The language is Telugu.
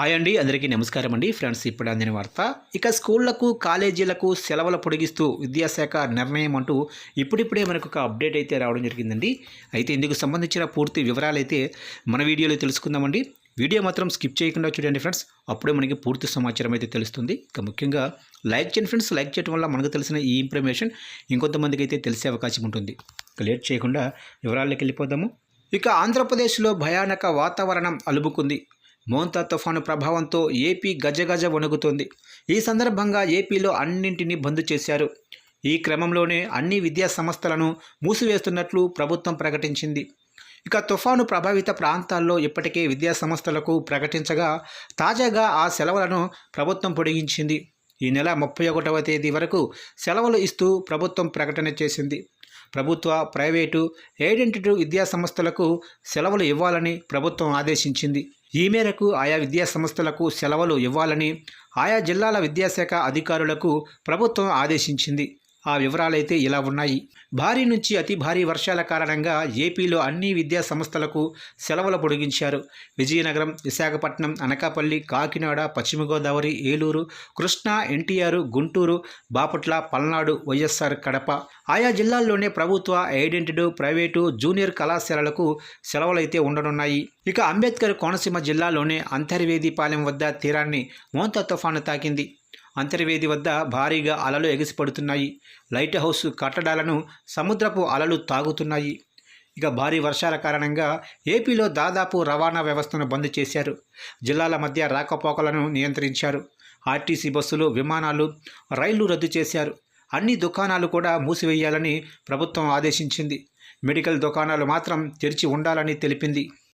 హాయ్ అండి అందరికీ నమస్కారం అండి. ఫ్రెండ్స్ ఇప్పుడు అందిన వార్త. ఇక స్కూళ్ళకు కాలేజీలకు సెలవులు పొడిగిస్తూ విద్యాశాఖ నిర్ణయం అంటూ ఇప్పుడిప్పుడే మనకు ఒక అప్డేట్ అయితే రావడం జరిగిందండి. అయితే ఇందుకు సంబంధించిన పూర్తి వివరాలు అయితే మన వీడియోలో తెలుసుకుందామండి. వీడియో మాత్రం స్కిప్ చేయకుండా చూడండి ఫ్రెండ్స్. అప్పుడే మనకి పూర్తి సమాచారం అయితే తెలుస్తుంది. ఇక ముఖ్యంగా లైక్ చేయండి ఫ్రెండ్స్. లైక్ చేయడం వల్ల మనకు తెలిసిన ఈ ఇన్ఫర్మేషన్ ఇంకొంతమందికి అయితే తెలిసే అవకాశం ఉంటుంది. ఇక లేట్ చేయకుండా వివరాల్లోకి వెళ్ళిపోదాము. ఇక ఆంధ్రప్రదేశ్లో భయానక వాతావరణం అలుముకుంది. మోంతా తుఫాను ప్రభావంతో ఏపీ గజగజ వణుకుతోంది. ఈ సందర్భంగా ఏపీలో అన్నింటినీ బంద్ చేశారు. ఈ క్రమంలోనే అన్ని విద్యా సంస్థలను మూసివేస్తున్నట్లు ప్రభుత్వం ప్రకటించింది. ఇక తుఫాను ప్రభావిత ప్రాంతాల్లో ఇప్పటికే విద్యా సంస్థలకు ప్రకటించగా తాజాగా ఆ సెలవులను ప్రభుత్వం పొడిగించింది. ఈ నెల ముప్పై ఒకటవ తేదీ వరకు సెలవులు ఇస్తూ ప్రభుత్వం ప్రకటన చేసింది. ప్రభుత్వ ప్రైవేటు ఎయిడెంటిటీ విద్యా సంస్థలకు సెలవులు ఇవ్వాలని ప్రభుత్వం ఆదేశించింది. ఈ మేరకు ఆయా విద్యా సంస్థలకు సెలవులు ఇవ్వాలని ఆయా జిల్లాల విద్యాశాఖ అధికారులకు ప్రభుత్వం ఆదేశించింది. ఆ వివరాలైతే ఇలా ఉన్నాయి. భారీ నుంచి అతి భారీ వర్షాల కారణంగా ఏపీలో అన్ని విద్యా సంస్థలకు సెలవులు పొడిగించారు. విజయనగరం విశాఖపట్నం అనకాపల్లి కాకినాడ పశ్చిమ గోదావరి ఏలూరు కృష్ణా ఎన్టీఆర్ గుంటూరు బాపట్ల పల్నాడు వైఎస్ఆర్ కడప. ఆయా జిల్లాల్లోనే ప్రభుత్వ ఐడెంటిటీ ప్రైవేటు జూనియర్ కళాశాలలకు సెలవులైతే ఉండనున్నాయి. ఇక అంబేద్కర్ కోనసీమ జిల్లాలోనే అంతర్వేదిపాలెం వద్ద తీరాన్ని మోంతా తుఫాను తాకింది. అంతర్వేది వద్ద భారీగా అలలు ఎగిసిపడుతున్నాయి. లైట్ హౌస్ కట్టడాలను సముద్రపు అలలు తాగుతున్నాయి. ఇక భారీ వర్షాల కారణంగా ఏపీలో దాదాపు రవాణా వ్యవస్థను బంద్ చేశారు. జిల్లాల మధ్య రాకపోకలను నియంత్రించారు. ఆర్టీసీ బస్సులు విమానాలు రైళ్ళు రద్దు చేశారు. అన్ని దుకాణాలు కూడా మూసివేయాలని ప్రభుత్వం ఆదేశించింది. మెడికల్ దుకాణాలు మాత్రం తెరిచి ఉండాలని తెలిపింది.